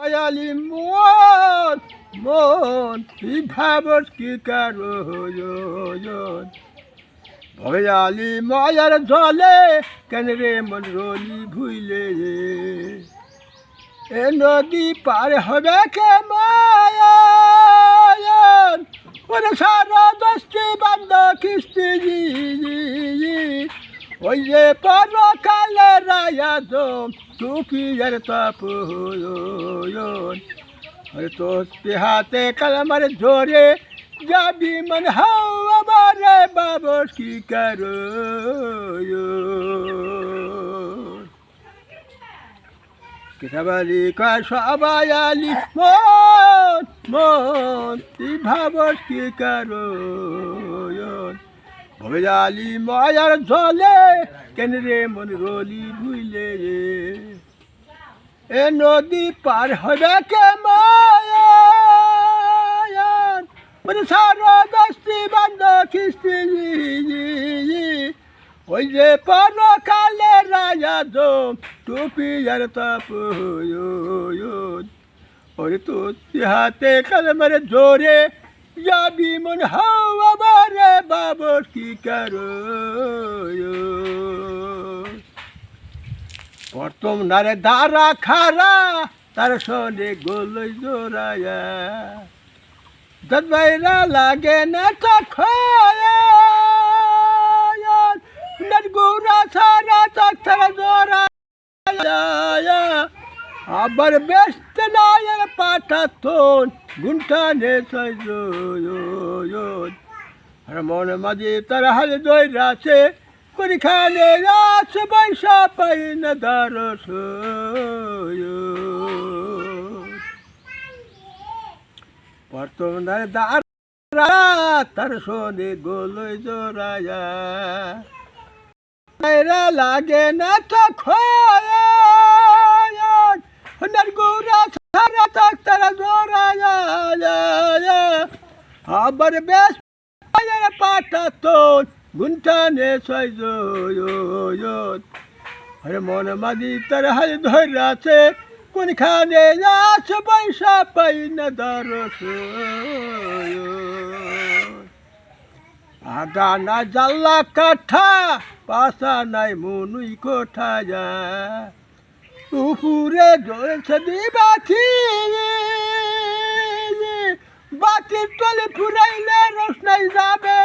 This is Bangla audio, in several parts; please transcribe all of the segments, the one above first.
দয়ালি মন মন, কি ভাবস, কি কারণ ভয়ালি মায়ার জলে কেন রে মন রলি ভুইলে? এ নদী পার হবে কে মায়ান ওরে সারা দশটি বান্ধ জি জি ওই যে পর কালে রায়া দম টুপি আর তো হাতে কালামার ধরে যাবি মন হাও আমারে বাবস কি করো? কেসাবালি কয় সবাই আলি, মন মন, তুই ভাবস কি করো? ভবেজালি মায়ার জলে কেন রে মন রলি ভুইলে? এ নদী পার হবে কে মায়ান মানে সারা দশটি বান্ধ খিস্তি ওই যে পর কালে রাজা দম, টুপি আর তাপ ওরে তো হাতে কালমারে জোরে যাবি মন হাওয়া বারে বাবর কি করো? প্রথম নারে দাঁড়া খারা তার সনে গোলই জোড়ায়া। দত বাইরা লাগে না তো খয়ান গোরা সারা তারা জোড়া আবার নায়ের পাঠাতন গুন্টানে মনে মাঝে তার হালে দই রাছে পরীক্ষানে রাস পয়সা পাই না দারস বর্তমানে দাঁড়া তার শোনে গোলই জোড়ায়া লাগে না তো খয়ান তারা আবার বেশ পাটা তোর গুন্টানে আরে মন মাদি তার হাল ধরে আছে কোনখানে আছে পয়সা পাই না দরস আগানা জাল্লা কাঠা, পাশা নাই মনুই কোঠা যা উপরে জ্বলছে দিবাথি বাতির তলে ফুরাইলে রোশনাই যাবে।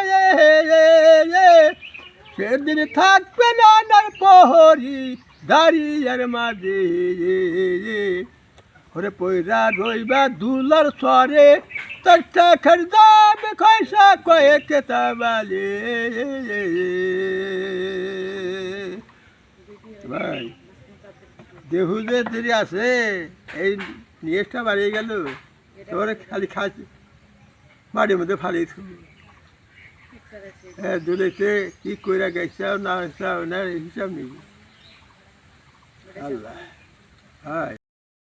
সেদিন থাকবে না নার প্রহরী দাঁড়িয়ার মাঝে। ওরে পয়রা রইবা দুলার সরে তার চাখার যাবে খয়সা কয়ে কেতাবালে ভাই দেহু যে দেরি আছে। এই নিয়েসটা বাড়িয়ে গেল। তোরে খালি খাস বাড়ির মধ্যে ফালিয়ে হ্যাঁ দুলেতে কি কইরা গেছাও না না হিসাব নেই। আল্লাহ। হয়।